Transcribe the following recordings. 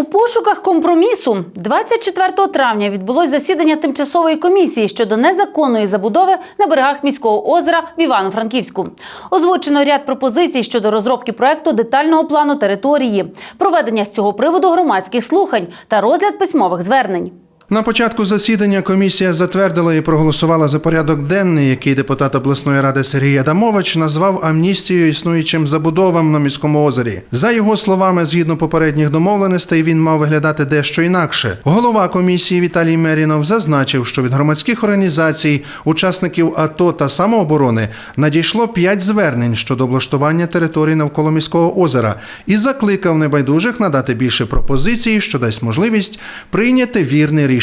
У пошуках компромісу 24 травня відбулось засідання тимчасової комісії щодо незаконної забудови на берегах міського озера в Івано-Франківську. Озвучено ряд пропозицій щодо розробки проекту детального плану території, проведення з цього приводу громадських слухань та розгляд письмових звернень. На початку засідання комісія затвердила і проголосувала за порядок денний, який депутат обласної ради Сергій Адамович назвав амністією існуючим забудовам на міському озері. За його словами, згідно попередніх домовленостей, він мав виглядати дещо інакше. Голова комісії Віталій Мерінов зазначив, що від громадських організацій, учасників АТО та самооборони надійшло п'ять звернень щодо облаштування територій навколо міського озера і закликав небайдужих надати більше пропозицій, що дасть можливість прийняти вірне рішення.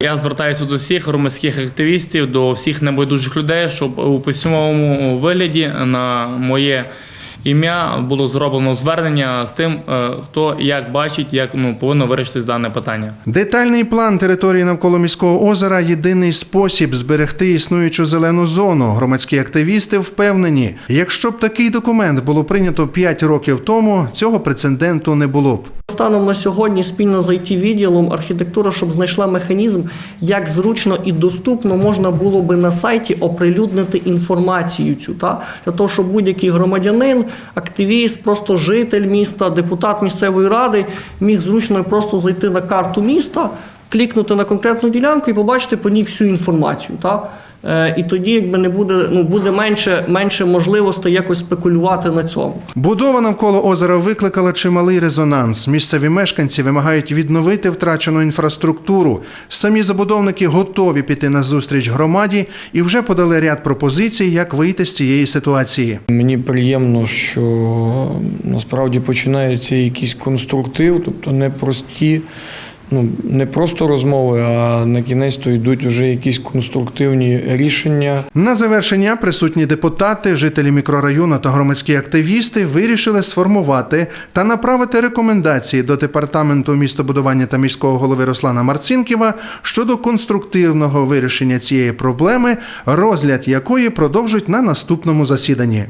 Я звертаюся до всіх громадських активістів, до всіх небайдужих людей, щоб у письмовому вигляді на моє ім'я було зроблено звернення з тим, е, хто як бачить, як ну, повинно вирішитись дане питання. Детальний план території навколо міського озера єдиний спосіб зберегти існуючу зелену зону. Громадські активісти впевнені, якщо б такий документ було прийнято 5 років тому, цього прецеденту не було б. Станом на сьогодні спільно з it відділом архітектура, щоб знайшла механізм, як зручно і доступно можна було би на сайті оприлюднити інформацію цю, та для того, щоб будь-який громадянин, активіст, просто житель міста, депутат місцевої ради міг зручно просто зайти на карту міста, клікнути на конкретну ділянку і побачити по ній всю інформацію. Та? Е, І тоді, якби не буде, ну буде менше, менше можливостей якось спекулювати на цьому. Будова навколо озера викликала чималий резонанс. Місцеві мешканці вимагають відновити втрачену інфраструктуру. Самі забудовники готові піти на зустріч громаді і вже подали ряд пропозицій, як вийти з цієї ситуації. Мені приємно, що насправді починається якийсь конструктив, тобто не прості, ну не просто розмови, а на кінець то йдуть вже якісь конструктивні рішення. На завершення присутні депутати, жителі мікрорайону та громадські активісти вирішили сформувати та направити рекомендації до департаменту містобудування та міського голови Руслана Марцінківа щодо конструктивного вирішення цієї проблеми, розгляд якої продовжать на наступному засіданні.